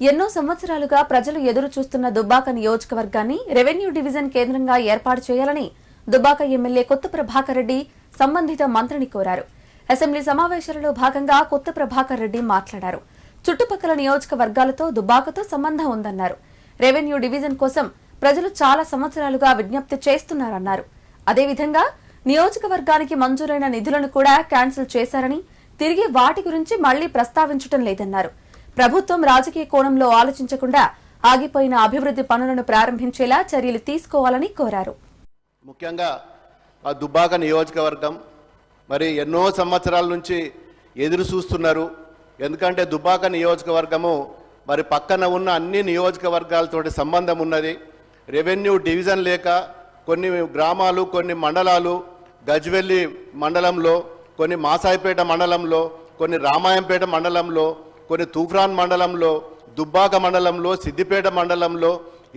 ఎన్నో సంవత్సరాలుగా ప్రజలు ఎదురు చూస్తున్న దుబ్బాక నియోజకవర్గాన్ని రెవెన్యూ డివిజన్ కేంద్రంగా ఏర్పాటు చేయాలని దుబ్బాక ఎమ్మెల్యే కొత్త ప్రభాకర్ రెడ్డి సంబంధిత మంత్రిని కోరారు. అసెంబ్లీ సమావేశాలలో భాగంగా కొత్త ప్రభాకర్ రెడ్డి మాట్లాడారు. చుట్టుపక్కల నియోజకవర్గాలతో దుబ్బాకతో సంబంధం ఉందన్నారు. రెవెన్యూ డివిజన్ కోసం ప్రజలు చాలా సంవత్సరాలుగా విజ్ఞప్తి చేస్తున్నారన్నారు. అదేవిధంగా నియోజకవర్గానికి మంజూరైన నిధులను కూడా క్యాన్సిల్ చేశారని తిరిగి వాటి గురించి మళ్ళీ ప్రస్తావించటం లేదన్నారు. ప్రభుత్వం రాజకీయ కోణంలో ఆలోచించకుండా ఆగిపోయిన అభివృద్ధి పనులను ప్రారంభించేలా చర్యలు తీసుకోవాలని కోరారు. ముఖ్యంగా ఆ దుబ్బాక నియోజకవర్గం మరి ఎన్నో సంవత్సరాల నుంచి ఎదురు చూస్తున్నారు. ఎందుకంటే దుబ్బాక నియోజకవర్గము మరి పక్కన ఉన్న అన్ని నియోజకవర్గాలతోటి సంబంధం ఉన్నది. రెవెన్యూ డివిజన్ లేక కొన్ని గ్రామాలు కొన్ని మండలాలు గజ్వెల్లి మండలంలో కొన్ని మాసాయిపేట మండలంలో కొన్ని రామాయంపేట మండలంలో కొన్ని తూఫ్రాన్ మండలంలో దుబ్బాక మండలంలో సిద్దిపేట మండలంలో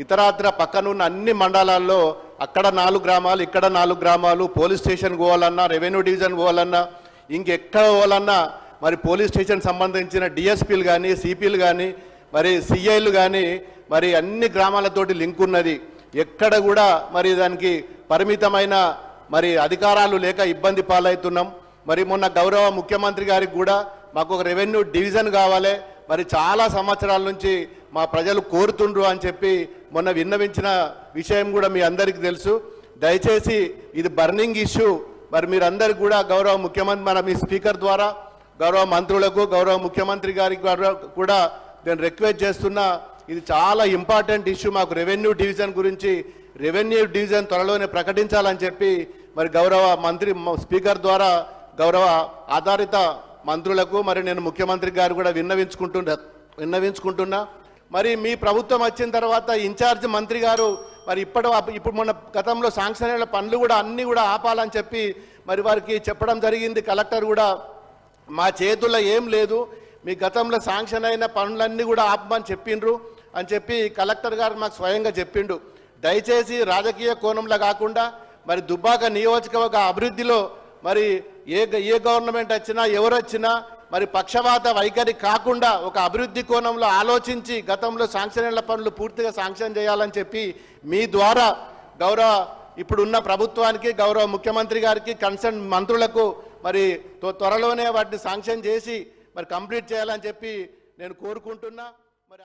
ఇతరాత్ర పక్కనున్న అన్ని మండలాల్లో అక్కడ నాలుగు గ్రామాలు ఇక్కడ నాలుగు గ్రామాలు పోలీస్ స్టేషన్ పోవాలన్నా రెవెన్యూ డివిజన్ పోవాలన్నా ఇంకెక్కడ పోవాలన్నా మరి పోలీస్ స్టేషన్ సంబంధించిన డిఎస్పీలు కానీ సిపిలు కానీ మరి సిఐలు కానీ మరి అన్ని గ్రామాలతోటి లింక్ ఉన్నది. ఎక్కడ కూడా మరి దానికి పరిమితమైన మరి అధికారాలు లేక ఇబ్బంది పాలవుతున్నాం. మరి మొన్న గౌరవ ముఖ్యమంత్రి గారికి కూడా మాకు ఒక రెవెన్యూ డివిజన్ కావాలి. మరి చాలా సంవత్సరాల నుంచి మా ప్రజలు కోరుతుండ్రు అని చెప్పి మొన్న విన్నవించిన విషయం కూడా మీ అందరికీ తెలుసు. దయచేసి ఇది బర్నింగ్ ఇష్యూ. మరి మీరందరికి కూడా గౌరవ ముఖ్యమంత్రి మన మీ స్పీకర్ ద్వారా గౌరవ మంత్రులకు గౌరవ ముఖ్యమంత్రి గారికి కూడా- కూడా నేను రిక్వెస్ట్ చేస్తున్నా ఇది చాలా ఇంపార్టెంట్ ఇష్యూ మాకు రెవెన్యూ డివిజన్ గురించి రెవెన్యూ డివిజన్ త్వరలోనే ప్రకటించాలని చెప్పి మరి గౌరవ మంత్రి స్పీకర్ ద్వారా గౌరవ ఆధారిత మంత్రులకు మరి నేను ముఖ్యమంత్రి గారు కూడా విన్నవించుకుంటున్నా విన్నవించుకుంటున్నా. మరి మీ ప్రభుత్వం వచ్చిన తర్వాత ఇన్ఛార్జ్ మంత్రి గారు మరి ఇప్పటి ఇప్పుడు మొన్న గతంలో శాంక్షన్ అయిన పనులు కూడా అన్నీ కూడా ఆపాలని చెప్పి మరి వారికి చెప్పడం జరిగింది. కలెక్టర్ కూడా మా చేతుల్లో ఏం లేదు. మీ గతంలో శాంక్షన్ అయిన పనులన్నీ కూడా ఆపమని చెప్పిండ్రు అని చెప్పి కలెక్టర్ గారు మాకు స్వయంగా చెప్పిండు. దయచేసి రాజకీయ కోణంలో కాకుండా మరి దుబ్బాక నియోజకవర్గ అభివృద్ధిలో మరి ఏ ఏ గవర్నమెంట్ వచ్చినా ఎవరు వచ్చినా మరి పక్షవాత వైఖరి కాకుండా ఒక అభివృద్ధి కోణంలో ఆలోచించి గతంలో శాంక్షన్ పనులు పూర్తిగా శాంక్షన్ చేయాలని చెప్పి మీ ద్వారా గౌరవ ఇప్పుడున్న ప్రభుత్వానికి గౌరవ ముఖ్యమంత్రి గారికి కన్సర్న్ మంత్రులకు మరి త్వరలోనే వాటిని శాంక్షన్ చేసి మరి కంప్లీట్ చేయాలని చెప్పి నేను కోరుకుంటున్నా. మరి